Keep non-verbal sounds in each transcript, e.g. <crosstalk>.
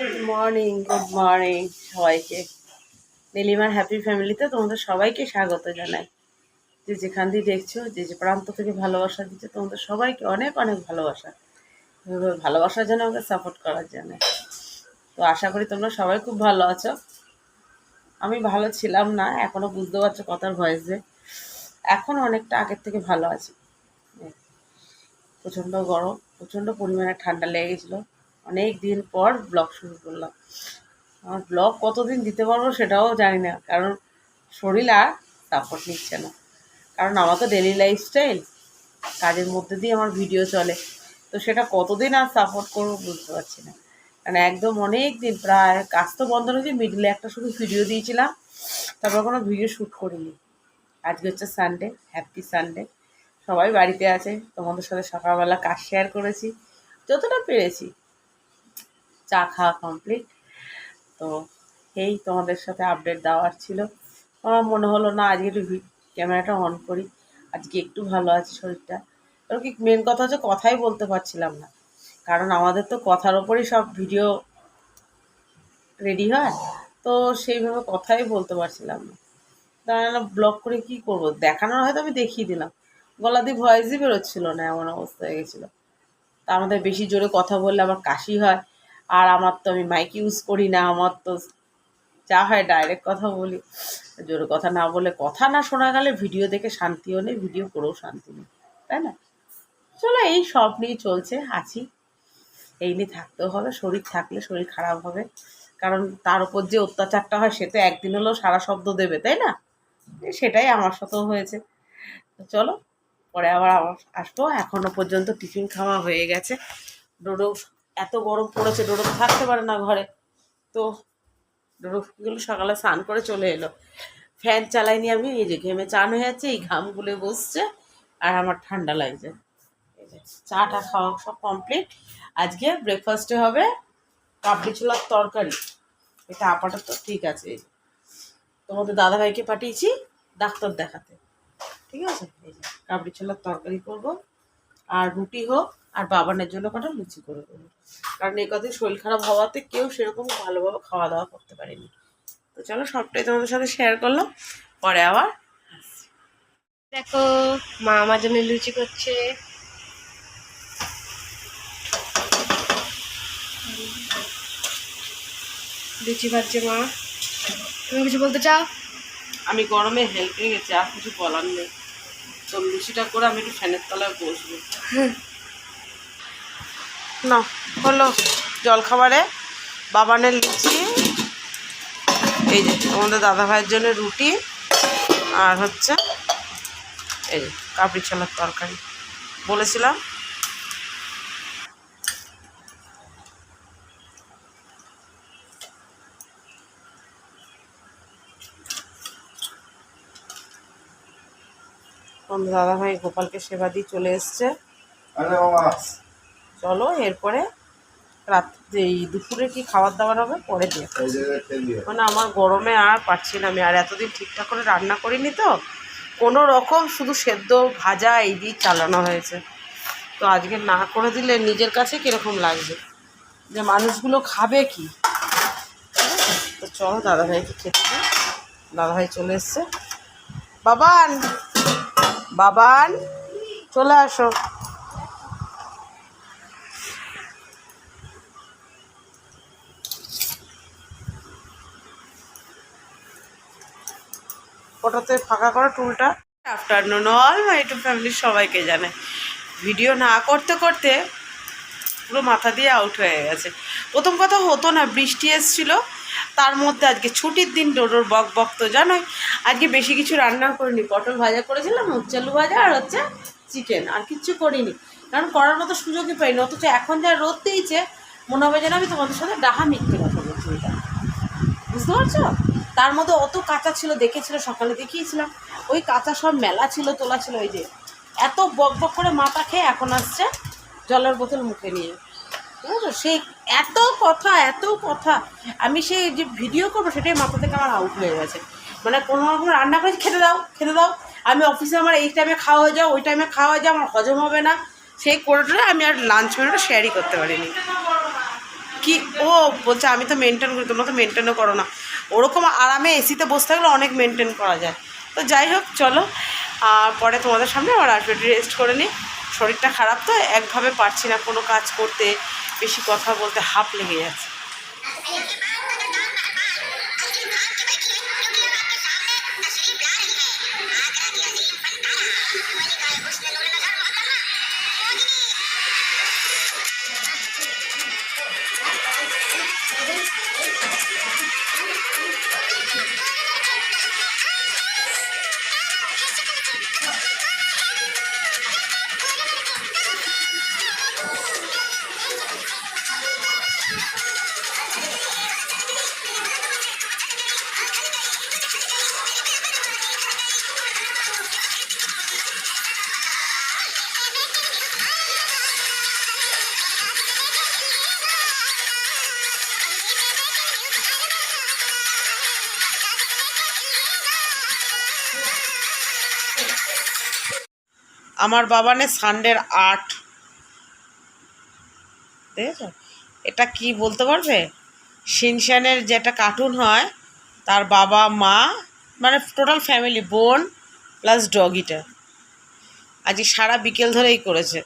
Good morning good morning সবাইকে। নীলিমার happy ফ্যামিলিতে তোমাদের সবাইকে স্বাগত জানাই। যে যেখান দিয়ে দেখছ, যে যে প্রান্ত থেকে ভালোবাসা দিচ্ছে, তোমাদের সবাইকে অনেক অনেক ভালোবাসা। ভালোবাসার জন্য আমাকে সাপোর্ট করার জন্য। তো আশা করি তোমরা সবাই খুব ভালো আছো। আমি ভালো ছিলাম না, এখনও বুঝতে পারছ কথার ভয়েসে এখন অনেকটা আগের থেকে ভালো আছি। প্রচণ্ড গরম, প্রচণ্ড পরিমাণে ঠান্ডা লেগে গেছিল। অনেক দিন পর ব্লগ শুরু করলাম। আমার ব্লগ কতদিন দিতে পারব সেটাও জানি না, কারণ শরীর আর সাপোর্ট নিচ্ছে না। কারণ আমার তো ডেলি লাইফস্টাইল কাজের মধ্যে দিয়ে আমার ভিডিও চলে। তো সেটা কতদিন আর সাপোর্ট করব বুঝতে পারছি না। কারণ একদম অনেক দিন প্রায়, কাজ তো বন্ধ রয়েছে মিডলে একটা শুধু ভিডিও দিয়েছিলাম, তারপর কোনো ভিডিও শ্যুট করিনি। আজকে হচ্ছে সানডে হ্যাপি সানডে সবাই বাড়িতে আছে, তোমাদের সাথে সকালবেলা কাজ শেয়ার করেছি, যতটা পেরেছি। চা খাওয়া কমপ্লিট তো এই তোমাদের সাথে আপডেট দেওয়ার ছিল। আমার মনে হলো, না, আজকে একটু ক্যামেরাটা অন করি। আজকে একটু ভালো আছে শরীরটা। কারণ কি মেন কথা হচ্ছে, কথাই বলতে পারছিলাম না। কারণ আমাদের তো কথার ওপরই সব ভিডিও রেডি হয়। তো সেইভাবে কথাই বলতে পারছিলাম না। না ব্লগ করে কি করব? দেখানোর হয়তো আমি দেখিয়ে দিলাম। গলা দিয়ে ভয়েসই বেরোচ্ছিল না, এমন অবস্থা হয়ে গেছিল। তা আমাদের বেশি জোরে কথা বললে আমার কাশি হয়। আর আমার তো আমি মাইক ইউজ করি না, আমার তো যা হয় ডাইরেক্ট কথা বলি। জোরে কথা না বলে কথা না শোনা গেলে ভিডিও দেখে শান্তিও নেই ভিডিও করেও শান্তি নেই, তাই না? চলো এই সব নিয়ে চলছে, আছি। এই নিয়ে থাকতেও হবে, শরীর থাকলে শরীর খারাপ হবে। কারণ তার উপর যে অত্যাচারটা হয়, সে তো একদিন হলেও সারা শব্দ দেবে, তাই না? সেটাই আমার সাথেও হয়েছে। চলো, পরে আবার আসব। এখনও পর্যন্ত টিফিন খাওয়া হয়ে গেছে। ডোডো এত গরম পড়েছে, ডোডো থাকতে পারে না ঘরে। তো ডোডোগুলো সকালে স্নান করে চলে এলো। ফ্যান চালাইনি আমি, এই যে ঘেমে চান হয়ে যাচ্ছে, এই ঘাম গুলে বসছে, আর আমার ঠান্ডা লাগছে। চাটা খাওয়া সব কমপ্লিট আজকে ব্রেকফাস্টে হবে কাবলি ছোলার তরকারি। এটা আপাতত ঠিক আছে। তোমাদের দাদাভাইকে পাঠিয়েছি, ডাক্তার দেখাতে। ঠিক আছে? এই যে কাবলি ছোলার তরকারি করব। আর রুটি হোক আর বাবানের জন্য কটা লুচি করে দেবো। কারণ এই কদিন শরীর খারাপ হওয়াতে কেউ সেরকম ভালোভাবে খাওয়া দাওয়া করতে পারেনি। তো চলো সবটাই তোমাদের সাথে শেয়ার করলাম পরে আবার দেখো মা আমার জন্য লুচি করছে। লুচি ভাজছে মা। তুমি কিছু বলতে চাও? আমি গরমে হেল্পে গেছি আর কিছু বলার নেই। তো লুচিটা করে আমি একটু ফ্যানের তলায় বসবো। <laughs> না, হলো জলখাবারে, বাবানের লুচি, এই যে আমাদের দাদা ভাইয়ের জন্য রুটি, আর হচ্ছে এই যে কাবলি ছোলার তরকারি। বলেছিলাম। দাদা ভাই গোপালকে সেবা দিয়ে চলে এসছে। চলো এরপরে রাত এই দুপুরে কি খাবার দাবার হবে পরে দিয়ে মানে আমার গরমে আর পারছি না আমি আর এতদিন ঠিকঠাক করে রান্না করিনি তো কোনো রকম শুধু সেদ্ধ ভাজা এই দিয়ে চালানো হয়েছে। তো আজকে না করে দিলে নিজের কাছে কীরকম লাগবে? যে মানুষগুলো খাবে কি? তো চলো দাদাভাইকে খেতে দিই দাদাভাই চলে এসছে। বাবান! বাবান! চলে আসো। ওটাতে ফাঁকা করো টুলটা। আফটারনুন অল মাই টু ফ্যামিলির সবাইকে জানে। ভিডিও না করতে করতে পুরো মাথা দিয়ে আউট হয়ে গেছে। প্রথম কথা হতো না, বৃষ্টি এসছিল। তার মধ্যে আজকে ছুটির দিন, ডোডোর বক বক তো জানোই। আজকে বেশি কিছু রান্না করিনি। পটল ভাজা করেছিলাম উচ্চালু ভাজা আর হচ্ছে চিকেন আর কিচ্ছু করিনি। কারণ করার মতো সুযোগই পাইনি, অথচ এখন যা রোদ দিয়েছে, মনে হবে যেন আমি তোমাদের সাথে ডাহা মিথ্যে কথা বলছি বুঝতে পারছ? তার মধ্যে অত কাঁচা ছিল দেখেছিল সকালে দেখিয়েছিলাম। ওই কাঁচা সব মেলা ছিল, তোলা ছিল ওই যে এত বক বক করে মাথা খেয়ে এখন আসছে জলের বোতল মুখে নিয়ে। বুঝেছ সেই এত কথা এত কথা, আমি সেই যে ভিডিও করব সেটাই মাথা থেকে আমার আউট হয়ে গেছে। মানে কোনো রকম রান্না করে খেতে দাও খেতে দাও। আমি অফিসে আমার এই টাইমে খাওয়া হয়ে যাও, ওই টাইমে খাওয়া হয়ে যাও, আমার হজম হবে না। সেই করে আমি আর লাঞ্চ মেনুটা শেয়ারই করতে পারিনি। কি? ও বলছে, আমি তো মেনটেন করি, তোমরা তো মেনটেনও করো না। ওরকম আরামে এসিতে বসে থাকলে অনেক মেনটেন করা যায়। তো যাই হোক, চলো। আর পরে তোমাদের সামনে আবার আসবে রেস্ট করে নিই। শরীরটা খারাপ তো, একভাবে পারছি না কোনো কাজ করতে। বেশি কথা বলতে হাফ লেগে যাচ্ছে। আমার বাবানে সানডের আর্ট দেখেছ? এটা কি বলতে পারবে? শিনশানের যেটা কার্টুন হয়, তার বাবা, মা মানে টোটাল ফ্যামিলি বোন প্লাস ডগিটা আজকে সারা বিকেল ধরেই করেছে।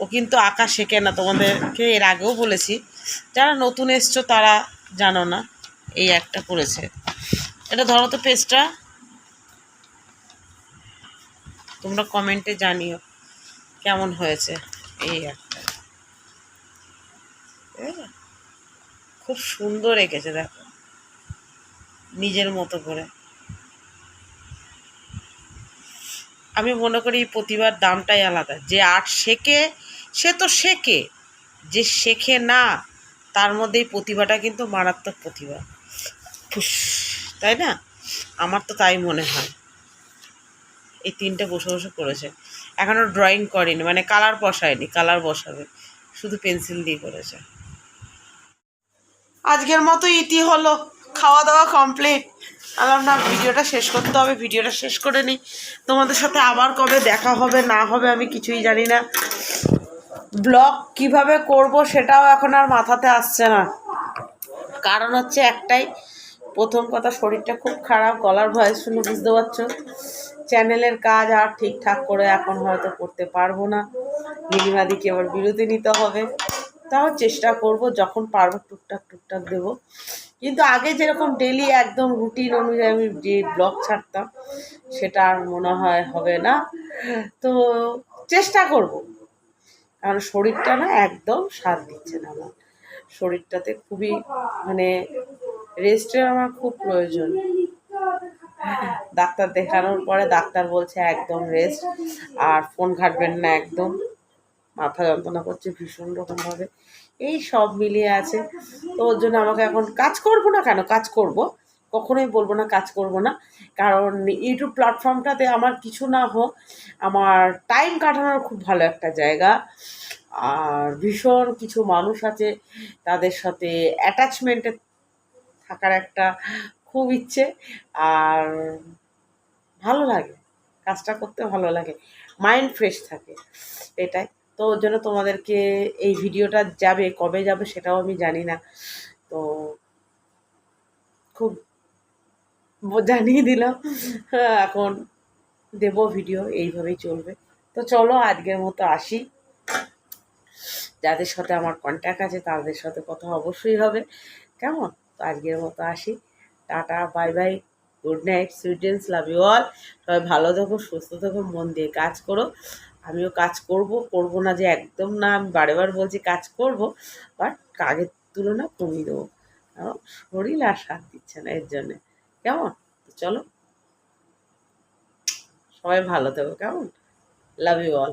ও কিন্তু আঁকা শেখে না তোমাদেরকে এর আগেও বলেছি। যারা নতুন এসছো, তারা জানো না, এই একটা করেছে। এটা ধরো তো পেজটা তোমরা কমেন্টে জানিও কেমন হয়েছে এই একটা। খুব সুন্দর এঁকেছে, দেখো। নিজের মতো করে। আমি মনে করি প্রতিভার দামটাই আলাদা। যে আর্ট শেখে, সে তো শেখে। যে শেখে না, তার মধ্যে এই প্রতিভাটা কিন্তু মারাত্মক প্রতিভা। তাই না? আমার তো তাই মনে হয়। এই তিনটে বসে বসে করেছে। এখনও ড্রয়িং করেনি মানে কালার বসায়নি কালার বসাবে। শুধু পেন্সিল দিয়ে করেছে। আজকের মতো ইতি হলো খাওয়া দাওয়া কমপ্লিট আলাম না ভিডিওটা শেষ করতে হবে, ভিডিওটা শেষ করে নিই। তোমাদের সাথে আবার কবে দেখা হবে, না হবে, আমি কিছুই জানি না। ব্লগ কীভাবে করব সেটাও এখন আর মাথাতে আসছে না। কারণ হচ্ছে একটাই, প্রথম কথা শরীরটা খুব খারাপ, গলার ভয়েস শুনে বুঝতে পারছ। চ্যানেলের কাজ আর ঠিকঠাক করে এখন হয়তো করতে পারব না। নীলিমাদিকে আবার বিরতি নিতে হবে। তাও চেষ্টা করব, যখন পারব টুকটাক টুকটাক দেবো। কিন্তু আগে যেরকম ডেলি একদম রুটিন অনুযায়ী আমি যে ব্লগ ছাড়তাম, সেটা আর মনে হয় হবে না। তো চেষ্টা করব। কারণ শরীরটা না একদম সাথ দিচ্ছে না আমার। শরীরটাতে খুবই মানে রেস্টের আমার খুব প্রয়োজন। ডাক্তার দেখানোর পরে ডাক্তার বলছে একদম রেস্ট আর ফোন ঘাটবেন না একদম। মাথা যন্ত্রণা করছে ভীষণ রকমভাবে। এই সব মিলিয়ে আছে। তো ওর জন্য আমাকে এখন কাজ করব না কেন? কাজ করব। কখনোই বলব না কাজ করব না। কারণ ইউটিউব প্ল্যাটফর্মটাতে আমার কিছু না হোক, আমার টাইম কাটানোর খুব ভালো একটা জায়গা। আর ভীষণ কিছু মানুষ আছে, তাদের সাথে অ্যাটাচমেন্টে থাকার একটা খুব ইচ্ছে আর ভালো লাগে। কাজটা করতে ভালো লাগে। মাইন্ড ফ্রেশ থাকে, এটাই। তো ওর জন্য তোমাদেরকে এই ভিডিওটা যাবে, কবে যাবে সেটাও আমি জানি না। তো খুব জানিয়ে দিলাম। <laughs> এখন দেব ভিডিও, এইভাবেই চলবে। তো চলো আজকের মতো আসি। যাদের সাথে আমার কন্ট্যাক্ট আছে তাদের সাথে কথা অবশ্যই হবে। কেমন? তো আজকের মতো আসি। Tata, bye bye, good night সুইডেন্স love you all. সবাই ভালো থেকো, সুস্থ থেকো, মন দিয়ে কাজ করো। আমিও কাজ করব করব না যে একদম না, আমি বারে বার বলছি কাজ করব বাট কাজের তুলনা কমিয়ে দেবো। কারণ শরীর আর সাথ দিচ্ছে না এর জন্যে। কেমন? চলো। সবাই ভালো থাকো, কেমন? Love you all.